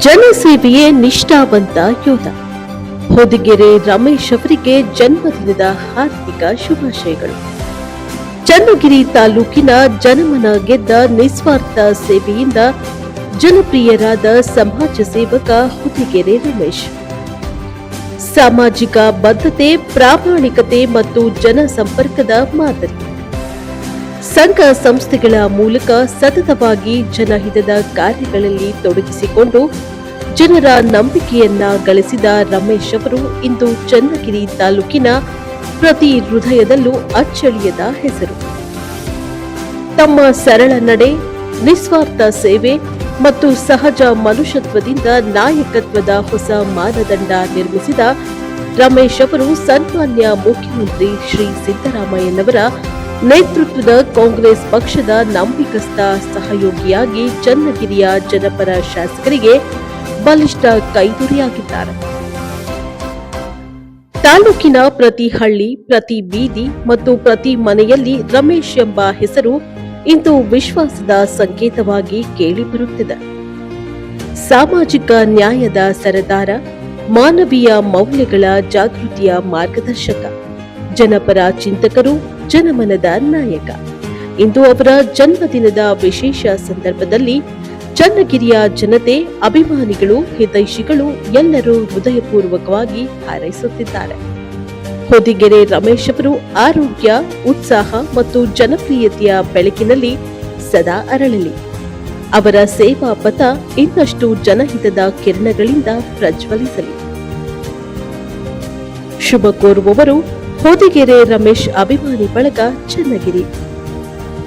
ಜನಸೇವೆಯೇ ನಿಷ್ಠಾವಂತ ಯೋಧ. ಹೊದಿಗೆರೆ ರಮೇಶ್ ಅವರಿಗೆ ಜನ್ಮದಿನದ ಹಾರ್ದಿಕ ಶುಭಾಶಯಗಳು. ಚನ್ನಗಿರಿ ತಾಲೂಕಿನ ಜನಮನ ಗೆದ್ದ ನಿಸ್ವಾರ್ಥ ಸೇವೆಯಿಂದ ಜನಪ್ರಿಯರಾದ ಸಮಾಜ ಸೇವಕ ಹೊದಿಗೆರೆ ರಮೇಶ್. ಸಾಮಾಜಿಕ ಬದ್ಧತೆ ಪ್ರಾಮಾಣಿಕತೆ ಮತ್ತು ಜನಸಂಪರ್ಕದ ಮಾದರಿ. ಸಂಘ ಸಂಸ್ಥೆಗಳ ಮೂಲಕ ಸತತವಾಗಿ ಜನಹಿತದ ಕಾರ್ಯಗಳಲ್ಲಿ ತೊಡಗಿಸಿಕೊಂಡು ಜನರ ನಂಬಿಕೆಯನ್ನ ಗಳಿಸಿದ ರಮೇಶ್ ಅವರು ಇಂದು ಚನ್ನಗಿರಿ ತಾಲೂಕಿನ ಪ್ರತಿ ಹೃದಯದಲ್ಲೂ ಅಚ್ಚಳಿಯದ ಹೆಸರು. ತಮ್ಮ ಸರಳ ನಡೆ, ನಿಸ್ವಾರ್ಥ ಸೇವೆ ಮತ್ತು ಸಹಜ ಮನುಷ್ಯತ್ವದಿಂದ ನಾಯಕತ್ವದ ಹೊಸ ಮಾನದಂಡ ನಿರ್ಮಿಸಿದ ರಮೇಶ್ ಅವರು ಸನ್ಮಾನ್ಯ ಮುಖ್ಯಮಂತ್ರಿ ಶ್ರೀ ಸಿದ್ದರಾಮಯ್ಯನವರ ನೇತೃತ್ವದ ಕಾಂಗ್ರೆಸ್ ಪಕ್ಷದ ನಂಬಿಕಸ್ಥ ಸಹಯೋಗಿಯಾಗಿ ಚನ್ನಗಿರಿಯ ಜನಪರ ಶಾಸಕರಿಗೆ ಬಲಿಷ್ಠ ಕೈದುರಿಯಾಗಿದ್ದಾರೆ. ತಾಲೂಕಿನ ಪ್ರತಿ ಹಳ್ಳಿ, ಪ್ರತಿ ಬೀದಿ ಮತ್ತು ಪ್ರತಿ ಮನೆಯಲ್ಲಿ ರಮೇಶ್ ಎಂಬ ಹೆಸರು ಇಂದು ವಿಶ್ವಾಸದ ಸಂಕೇತವಾಗಿ ಕೇಳಿಬರುತ್ತಿದೆ. ಸಾಮಾಜಿಕ ನ್ಯಾಯದ ಸರದಾರ, ಮಾನವೀಯ ಮೌಲ್ಯಗಳ ಜಾಗೃತಿಯ ಮಾರ್ಗದರ್ಶಕ, ಜನಪರ ಚಿಂತಕರು ಜನಮನದ ನಾಯಕ. ಇಂದು ಅವರ ಜನ್ಮದಿನದ ವಿಶೇಷ ಸಂದರ್ಭದಲ್ಲಿ ಚನ್ನಗಿರಿಯ ಜನತೆ, ಅಭಿಮಾನಿಗಳು, ಹಿತೈಷಿಗಳು ಎಲ್ಲರೂ ಹೃದಯಪೂರ್ವಕವಾಗಿ ಹಾರೈಸುತ್ತಿದ್ದಾರೆ. ಹೊದಿಗೆರೆ ರಮೇಶ್ ಅವರು ಆರೋಗ್ಯ, ಉತ್ಸಾಹ ಮತ್ತು ಜನಪ್ರಿಯತೆಯ ಬೆಳಕಿನಲ್ಲಿ ಸದಾ ಅರಳಲಿ. ಅವರ ಸೇವಾ ಪಥ ಇನ್ನಷ್ಟು ಜನಹಿತದ ಕಿರಣಗಳಿಂದ ಪ್ರಜ್ವಲಿಸಲಿ. ಶುಭ ಕೋರುವವರು ಹೊದಿಗೆರೆ ರಮೇಶ್ ಅಭಿಮಾನಿ ಬಳಗ ಚನ್ನಗಿರಿ.